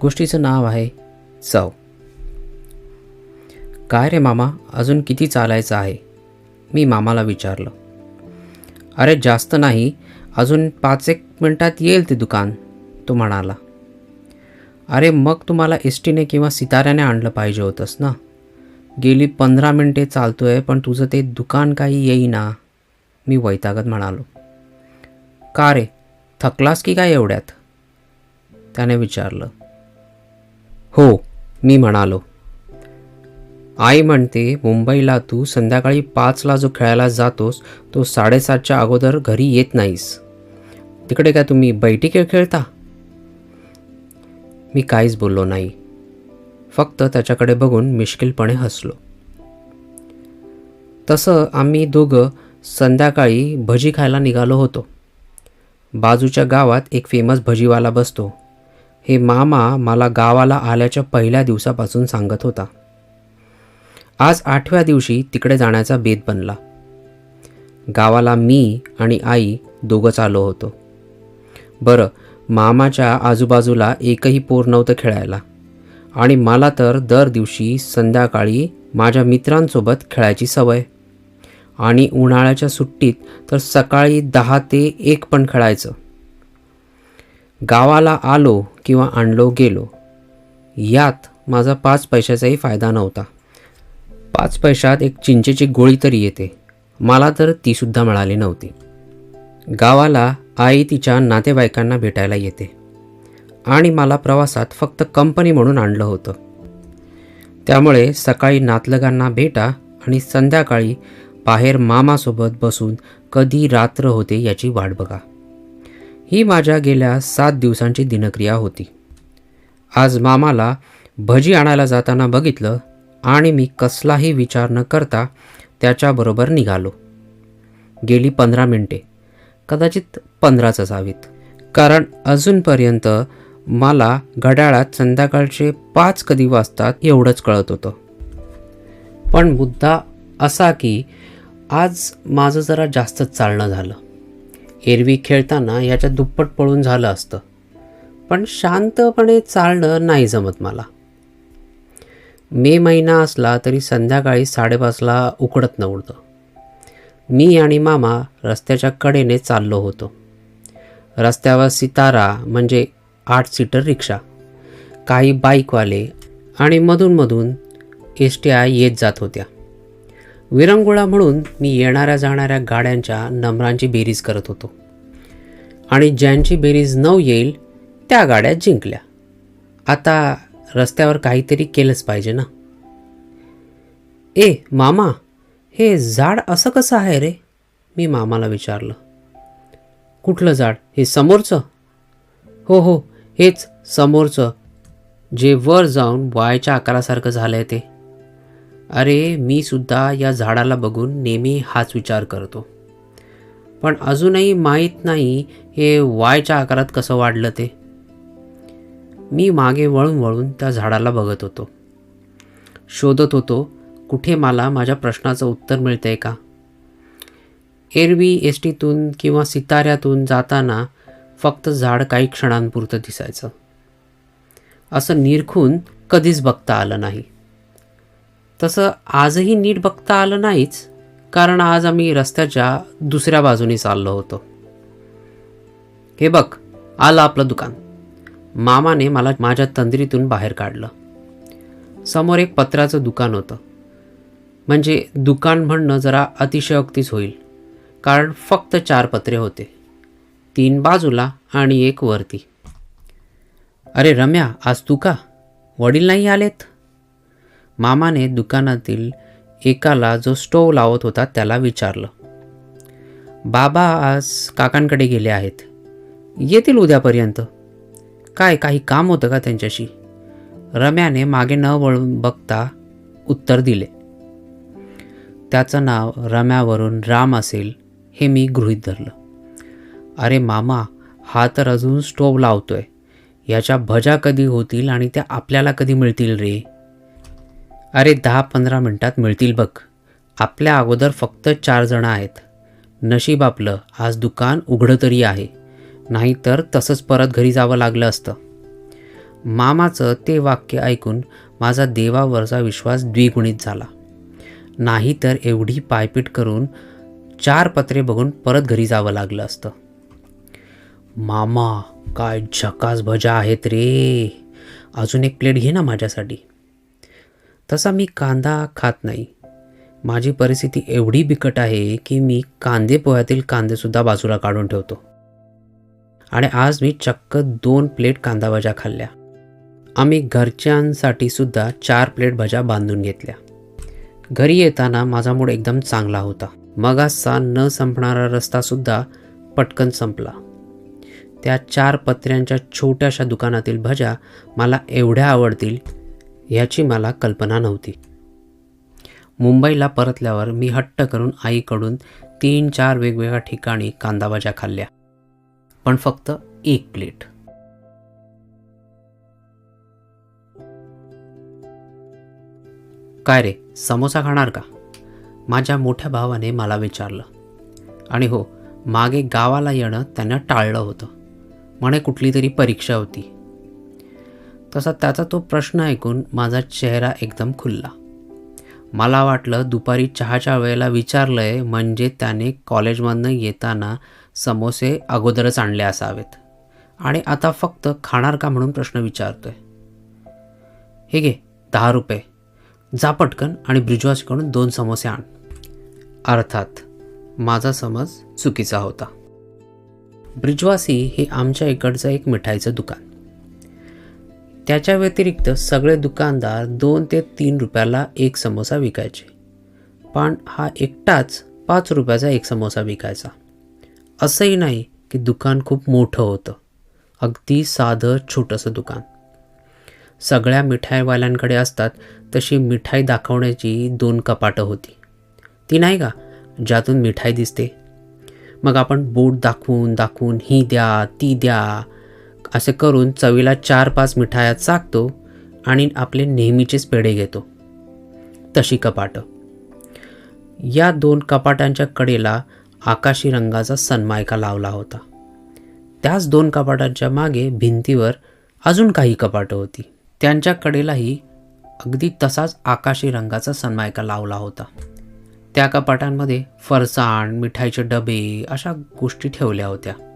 गोष्टीचं नाव आहे चव काय रे मामा अजून किती चालायचं आहे? मी मामाला विचारलं. अरे जास्त नाही अजून पाच एक मिनटात येईल ते दुकान तो म्हणाला. अरे मग तुम्हाला एस टीने किंवा सिताऱ्याने आणलं पाहिजे होतंस ना? गेली पंधरा मिनटे चालतोय पण तुझं ते दुकान काही येईना मी वैतागत म्हणालो. का रे थकलास की काय एवढ्यात? त्याने विचारलं. हो मी म्हणालो. आई म्हणते मुंबईला तू संध्याकाळी पाचला जो खेळायला जातोस तो साडेसातच्या अगोदर घरी येत नाहीस. तिकडे काय तुम्ही बैठी खेळ खेळता? मी काहीच बोललो नाही. फक्त त्याच्याकडे बघून मिश्किलपणे हसलो. तसं आम्ही दोघं संध्याकाळी भजी खायला निघालो होतो. बाजूच्या गावात एक फेमस भजीवाला बसतो. हे मामा मला गावाला आल्याच्या पहिल्या दिवसापासून सांगत होता. आज आठव्या दिवशी तिकडे जाण्याचा बेत बनला. गावाला मी आणि आई दोघंच आलो होतो. बरं मामाच्या आजूबाजूला एकही पोर नव्हतं खेळायला. आणि मला तर दर दिवशी संध्याकाळी माझ्या मित्रांसोबत खेळायची सवय. आणि उन्हाळ्याच्या सुट्टीत तर सकाळी दहा ते एक पण खेळायचं. गावाला आलो किंवा आणलो गेलो यात माझा पाच पैशाचाही फायदा नव्हता. पाच पैशात एक चिंचेची गोळी तरी येते. मला तर तीसुद्धा मिळाली नव्हती. गावाला आई तिच्या नातेवाईकांना भेटायला येते. आणि मला प्रवासात फक्त कंपनी म्हणून आणलं होतं. त्यामुळे सकाळी नातलगांना भेटा आणि संध्याकाळी बाहेर मामासोबत बसून कधी रात्र होते याची वाट बघा. ही माझ्या गेल्या सात दिवसांची दिनक्रिया होती. आज मामाला भजी आणायला जाताना बघितलं आणि मी कसलाही विचार न करता त्याच्याबरोबर निघालो. गेली पंधरा मिनटे. कदाचित पंधराच असावीत. कारण अजूनपर्यंत मला घड्याळात संध्याकाळचे पाच कधी वाजतात एवढंच कळत होतं. पण मुद्दा असा की आज माझं जरा जास्तच चालणं झालं. एरवी खेळताना याच्या दुप्पट पळून झालं असतं. पण शांतपणे चालणं नाही जमत मला. मे महिना असला तरी संध्याकाळी साडेपाचला उकडत नव्हतं. मी आणि मामा रस्त्याच्या कडेने चाललो होतो. रस्त्यावर सितारा म्हणजे आठ सीटर रिक्षा काही बाईकवाले आणि मधूनमधून एस टी आय येत जात होत्या. विरंगुळा म्हणून मी येणाऱ्या जाणाऱ्या गाड्यांच्या नंबरांची बेरीज करत होतो. आणि ज्यांची बेरीज न येईल त्या गाड्या जिंकल्या. आता रस्त्यावर काहीतरी केलंच पाहिजे ना? ए मामा हे झाड असं कसं आहे रे? मी मामाला विचारलं. कुठलं झाड? हे समोरचं? हो हो हेच समोरचं. जे वर जाऊन वायच्या आकारासारखं झालं आहे ते. अरे मी सुद्धा या झाडाला बघून नेहमी हाच विचार करतो. पण अजूनही माहीत नाही हे वायच्या आकारात कसं वाढलं ते. मी मागे वळून वळून त्या झाडाला बघत होतो. शोधत होतो कुठे मला माझ्या प्रश्नाचं उत्तर मिळतंय का? एरवी एस टीतून किंवा सिताऱ्यातून जाताना फक्त झाड काही क्षणांपुरतं दिसायचं. असं निरखून कधीच बघता आलं नाही. तसं आजही नीट बघता आलं नाहीच कारण आज आम्ही रस्त्याच्या दुसऱ्या बाजूने चाललो होतो. हे बघ आलं आपलं दुकान. मामाने मला माझ्या तंद्रीतून बाहेर काढलं. समोर एक पत्र्याचं दुकान होतं. म्हणजे दुकान म्हणणं जरा अतिशयोक्तीच होईल कारण फक्त चार पत्रे होते. तीन बाजूला आणि एक वरती. अरे रम्या आज तू का? वडील नाही आलेत? मामाने दुकानातील एकाला जो स्टोव लावत होता त्याला विचारलं बाबा आज काकांकडे गेले आहेत. येतील उद्यापर्यंत. काय काही काम होतं का त्यांच्याशी? रम्याने मागे न वळून बघता उत्तर दिले त्याचं नाव रम्यावरून राम असेल हे मी गृहीत धरलं. अरे मामा हा तर अजून स्टोव लावतोय. याच्या भजा कधी होतील आणि त्या आपल्याला कधी मिळतील रे? अरे दहा पंधरा मिनटात मिळतील बघ. आपल्या अगोदर फक्त चार जणं आहेत. नशीब आपलं आज दुकान उघडं तरी आहे. नाहीतर तसंच परत घरी जावं लागलं असतं. मामाचं ते वाक्य ऐकून माझा देवावरचा विश्वास द्विगुणित झाला. नाहीतर एवढी पायपीट करून चार पत्रे बघून परत घरी जावं लागलं असतं. मामा काय झकास भजा आहेत रे. अजून एक प्लेट घे ना माझ्यासाठी. तसा मी कांदा खात नाही. माझी परिस्थिती एवढी बिकट आहे की मी कांदे पोह्यातील कांदेसुद्धा बाजूला काढून ठेवतो. आणि आज मी चक्क दोन प्लेट कांदा भजा खाल्ल्या. आम्ही घरच्यांसाठी सुद्धा चार प्लेट भजा बांधून घेतल्या. घरी येताना माझा मूड एकदम चांगला होता. मगाचा न संपणारा रस्तासुद्धा पटकन संपला. त्या चार पत्र्यांच्या छोट्याशा दुकानातील भजा मला एवढ्या आवडतील ह्याची मला कल्पना नव्हती. मुंबईला परतल्यावर मी हट्ट करून आईकडून तीन चार वेगवेगळ्या ठिकाणी कांदा भाज्या खाल्ल्या पण फक्त एक प्लेट. काय रे समोसा खाणार का? माझ्या मोठ्या भावाने मला विचारलं. आणि हो मागे गावाला येणं त्यानं टाळलं होतं. म्हणे कुठली तरी परीक्षा होती. तसा त्याचा तो प्रश्न ऐकून माझा चेहरा एकदम खुलला. मला वाटलं दुपारी चहाच्या वेळेला विचारलंय म्हणजे त्याने कॉलेजमधनं येताना समोसे अगोदरच आणले असावेत. आणि आता फक्त खाणार का म्हणून प्रश्न विचारतोय. हे घे दहा रुपये. जा पटकन आणि ब्रिजवासकडून दोन समोसे आण. अर्थात माझा समज चुकीचा होता. ब्रिजवासी हे आमच्या इकडचं एक मिठाईचं दुकान. त्याच्या व्यतिरिक्त सगळे दुकानदार दोन ते तीन रुपयाला एक समोसा विकायचे. पण हा एकटाच पाच रुपयाचा एक समोसा विकायचा. असंही नाही की दुकान खूप मोठं होतं. अगदी साधं छोटंसं दुकान. सगळ्या मिठाईवाल्यांकडे असतात तशी मिठाई दाखवण्याची दोन कपाटं होती. ती नाही का? ज्यातून मिठाई दिसते. मग आपण बोट दाखवून दाखवून ही द्या ती द्या असे करून चवीला चार पाच मिठाया चाकतो आणि आपले नेहमीचेच पेढे घेतो. तशी कपाटं. या दोन कपाटांच्या कडेला आकाशी रंगाचा सन्मायका लावला होता. त्याच दोन कपाटांच्या मागे भिंतीवर अजून काही कपाटं होती. त्यांच्या कडेलाही अगदी तसाच आकाशी रंगाचा सन्मायका लावला होता. त्या कपाटांमध्ये फरसाण मिठाईचे डबे अशा गोष्टी ठेवल्या होत्या.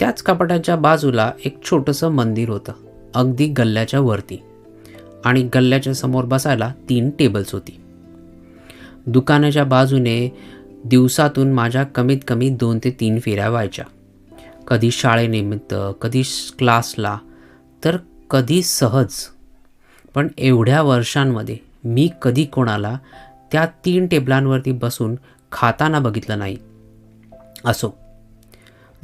त्याच कपाटाच्या बाजूला एक छोटंसं मंदिर होतं अगदी गल्ल्याच्या वरती. आणि गल्ल्याच्या समोर बसायला तीन टेबल्स होती. दुकानाच्या बाजूने दिवसातून माझ्या कमीत कमी दोन ते तीन फेऱ्या व्हायच्या. कधी शाळेनिमित्त कधी क्लासला तर कधी सहज. पण एवढ्या वर्षांमध्ये मी कधी कोणाला त्या तीन टेबलांवरती बसून खाताना बघितलं नाही. असो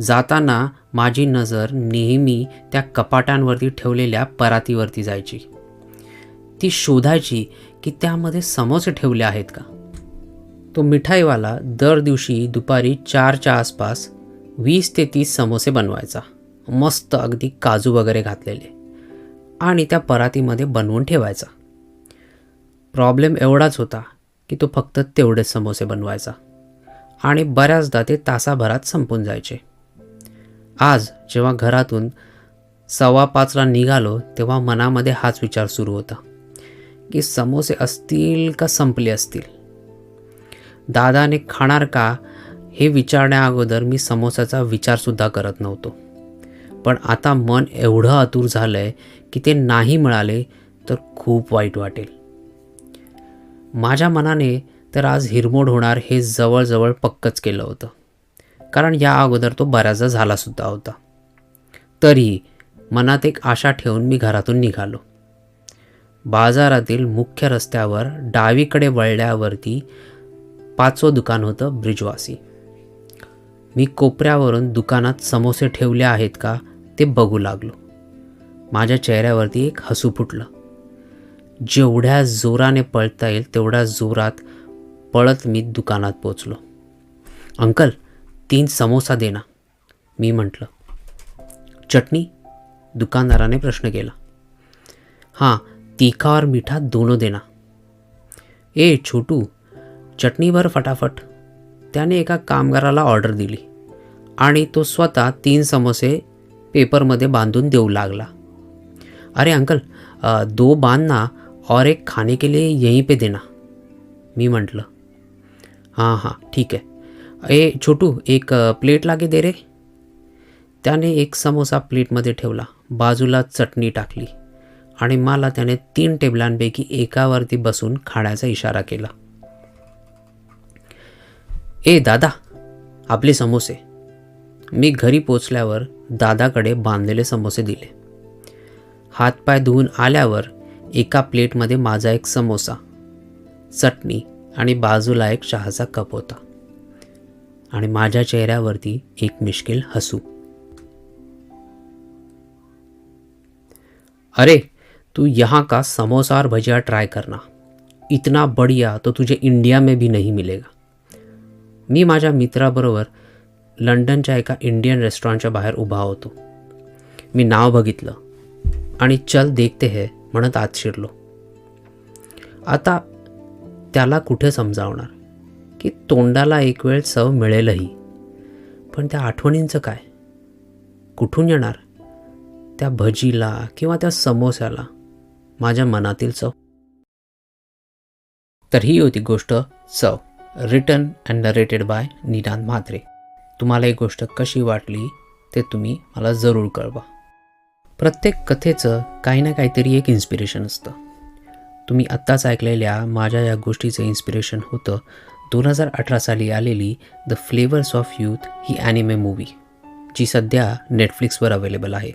जाताना माझी नजर नेहमी त्या कपाटांवरती ठेवलेल्या परातीवरती जायची. ती शोधायची की त्यामध्ये समोसे ठेवले आहेत का? तो मिठाईवाला दर दिवशी दुपारी चारच्या आसपास वीस ते तीस समोसे बनवायचा. मस्त अगदी काजू वगैरे घातलेले. आणि त्या परातीमध्ये बनवून ठेवायचा. प्रॉब्लेम एवढाच होता की तो फक्त तेवढेच समोसे बनवायचा. आणि बऱ्याचदा ते तासाभरात संपून जायचे. आज जेव्हा घरातून सव्वा पाचला निघालो तेव्हा मनामध्ये हाच विचार सुरू होता की समोसे असतील का संपले असतील? दादाने खाणार का हे विचारण्या अगोदर मी समोसाचा विचारसुद्धा करत नव्हतो. पण आता मन एवढं आतुर झालं आहे की ते नाही मिळाले तर खूप वाईट वाटेल. माझ्या मनाने तर आज हिरमोड होणार हे जवळजवळ पक्कच केलं होतं. कारण या अगोदर तो बऱ्याचदा झालासुद्धा होता. तरीही मनात एक आशा ठेवून मी घरातून निघालो. बाजारातील मुख्य रस्त्यावर डावीकडे वळल्यावरती पाचवं दुकान होतं ब्रिजवासी. मी कोपऱ्यावरून दुकानात समोसे ठेवले आहेत का ते बघू लागलो. माझ्या चेहऱ्यावरती एक हसू फुटलं. जेवढ्या जोराने पळता येईल तेवढ्या जोरात पळत मी दुकानात पोचलो अंकल तीन समोसा दे ना मी म्हटलं. चटणी? दुकानदाराने प्रश्न केला. हां तीखा और मीठा दोनों देना ए छोटू चटणीभर फटाफट. त्याने एका कामगाराला ऑर्डर दिली आणि तो स्वतः तीन समोसे पेपरमध्ये बांधून देऊ लागला. अरे अंकल दो बांधना और एक खाने के लिए यहीं पे देना मी म्हटलं. हां हां ठीक आहे. ए छोटू एक प्लेट लागे दे रे. त्याने एक समोसा प्लेटमध्ये ठेवला. बाजूला चटणी टाकली आणि मला त्याने तीन टेबलांपैकी एकावरती बसून खाण्याचा इशारा केला. ए दादा आपले समोसे. मी घरी पोचल्यावर दादाकडे बांधलेले समोसे दिले. हातपाय धुवून आल्यावर एका प्लेटमध्ये माझा एक समोसा चटणी आणि बाजूला एक चहाचा कप होता. आणि माझ्या चेहऱ्यावरती एक मिश्किल हसू. अरे तू यहाँ का समोसा और भजिया ट्राई करना. इतना बढ़िया तो तुझे इंडिया में भी नहीं मिलेगा. मी माझ्या मित्राबरोबर लंडनच्या एका इंडियन रेस्टॉरंटच्या बाहेर उभा होतो. मी नाव बघितलं आणि चल देखते है म्हणत आत शिरलो. आता त्याला कुठे समजावणार? की तोंडाला एक वेळ चव मिळेलही. पण त्या आठवणींचं काय? कुठून येणार? त्या भजीला किंवा त्या समोस्याला? माझ्या मनातील चव? तर ही होती गोष्ट चव. रिटन अँड नरेटेड बाय निदान म्हात्रे. तुम्हाला ही गोष्ट कशी वाटली ते तुम्ही मला जरूर कळवा. प्रत्येक कथेचं काही ना काहीतरी एक इन्स्पिरेशन असतं. तुम्ही आत्ताच ऐकलेल्या माझ्या या गोष्टीचं इन्स्पिरेशन होतं दोन हजार अठरा साली आलेली द फ्लेवर्स ऑफ यूथ ही ॲनिमे मूवी जी सध्या नेटफ्लिक्सवर अवेलेबल आहे.